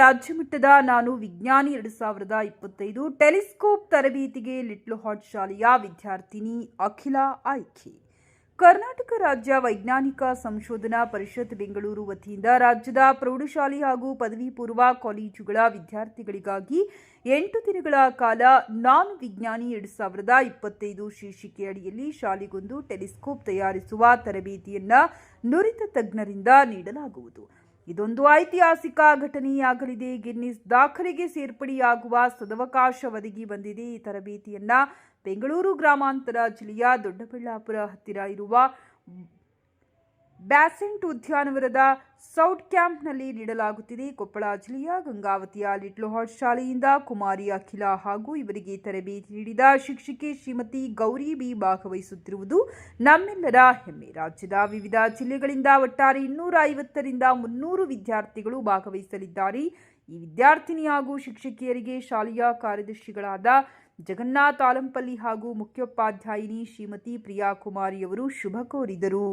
ರಾಜ್ಯ ಮಟ್ಟದ ನಾನು ವಿಜ್ಞಾನಿ ಎರಡು ಸಾವಿರದ ಇಪ್ಪತ್ತೈದು ಟೆಲಿಸ್ಕೋಪ್ ತರಬೇತಿಗೆ ಲಿಟ್ಲು ಹಾಟ್ ಶಾಲೆಯ ವಿದ್ಯಾರ್ಥಿನಿ ಅಖಿಲ ಆಯ್ಕೆ. ಕರ್ನಾಟಕ ರಾಜ್ಯ ವೈಜ್ಞಾನಿಕ ಸಂಶೋಧನಾ ಪರಿಷತ್ ಬೆಂಗಳೂರು ವತಿಯಿಂದ ರಾಜ್ಯದ ಪ್ರೌಢಶಾಲೆ ಹಾಗೂ ಪದವಿ ಪೂರ್ವ ಕಾಲೇಜುಗಳ ವಿದ್ಯಾರ್ಥಿಗಳಿಗಾಗಿ ಎಂಟು ದಿನಗಳ ಕಾಲ ನಾನು ವಿಜ್ಞಾನಿ ಎರಡು ಸಾವಿರದ ಇಪ್ಪತ್ತೈದು ಶೀರ್ಷಿಕೆ ಅಡಿಯಲ್ಲಿ ಶಾಲೆಗೊಂದು ಟೆಲಿಸ್ಕೋಪ್ ತಯಾರಿಸುವ ತರಬೇತಿಯನ್ನು ನುರಿತ ತಜ್ಞರಿಂದ ನೀಡಲಾಗುವುದು. ಇದೊಂದು ಐತಿಹಾಸಿಕ ಘಟನೆಯಾಗಲಿದೆ. ಗಿನ್ನಿಸ್ ದಾಖಲೆಗೆ ಸೇರ್ಪಡೆಯಾಗುವ ಸದವಕಾಶ ಒದಗಿ ಬಂದಿದೆ. ಈ ತರಬೇತಿಯನ್ನು ಬೆಂಗಳೂರು ಗ್ರಾಮಾಂತರ ಜಿಲ್ಲೆಯ ದೊಡ್ಡಬಳ್ಳಾಪುರ ಹತ್ತಿರ ಇರುವ ಬ್ಯಾಸೆಂಟ್ ಉದ್ಯಾನವನದ ಸೌಟ್ ಕ್ಯಾಂಪ್ನಲ್ಲಿ ನೀಡಲಾಗುತ್ತಿದೆ. ಕೊಪ್ಪಳ ಜಿಲ್ಲೆಯ ಗಂಗಾವತಿಯ ಲಿಟ್ಲ್ ಹಾಟ್ ಶಾಲೆಯಿಂದ ಕುಮಾರಿ ಅಖಿಲ ಹಾಗೂ ಇವರಿಗೆ ತರಬೇತಿ ನೀಡಿದ ಶಿಕ್ಷಕಿ ಶ್ರೀಮತಿ ಗೌರಿ ಬಿ ಭಾಗವಹಿಸುತ್ತಿರುವುದು ನಮ್ಮೆಲ್ಲರ ಹೆಮ್ಮೆ. ರಾಜ್ಯದ ವಿವಿಧ ಜಿಲ್ಲೆಗಳಿಂದ ಒಟ್ಟಾರೆ ಇನ್ನೂರ ಐವತ್ತರಿಂದ ಮುನ್ನೂರು ವಿದ್ಯಾರ್ಥಿಗಳು ಭಾಗವಹಿಸಲಿದ್ದಾರೆ. ಈ ವಿದ್ಯಾರ್ಥಿನಿ ಹಾಗೂ ಶಿಕ್ಷಕಿಯರಿಗೆ ಶಾಲೆಯ ಕಾರ್ಯದರ್ಶಿಗಳಾದ ಜಗನ್ನಾಥ್ ಆಲಂಪಲ್ಲಿ ಹಾಗೂ ಮುಖ್ಯೋಪಾಧ್ಯಾಯಿನಿ ಶ್ರೀಮತಿ ಪ್ರಿಯಾ ಕುಮಾರಿಯವರು ಶುಭ ಕೋರಿದರು.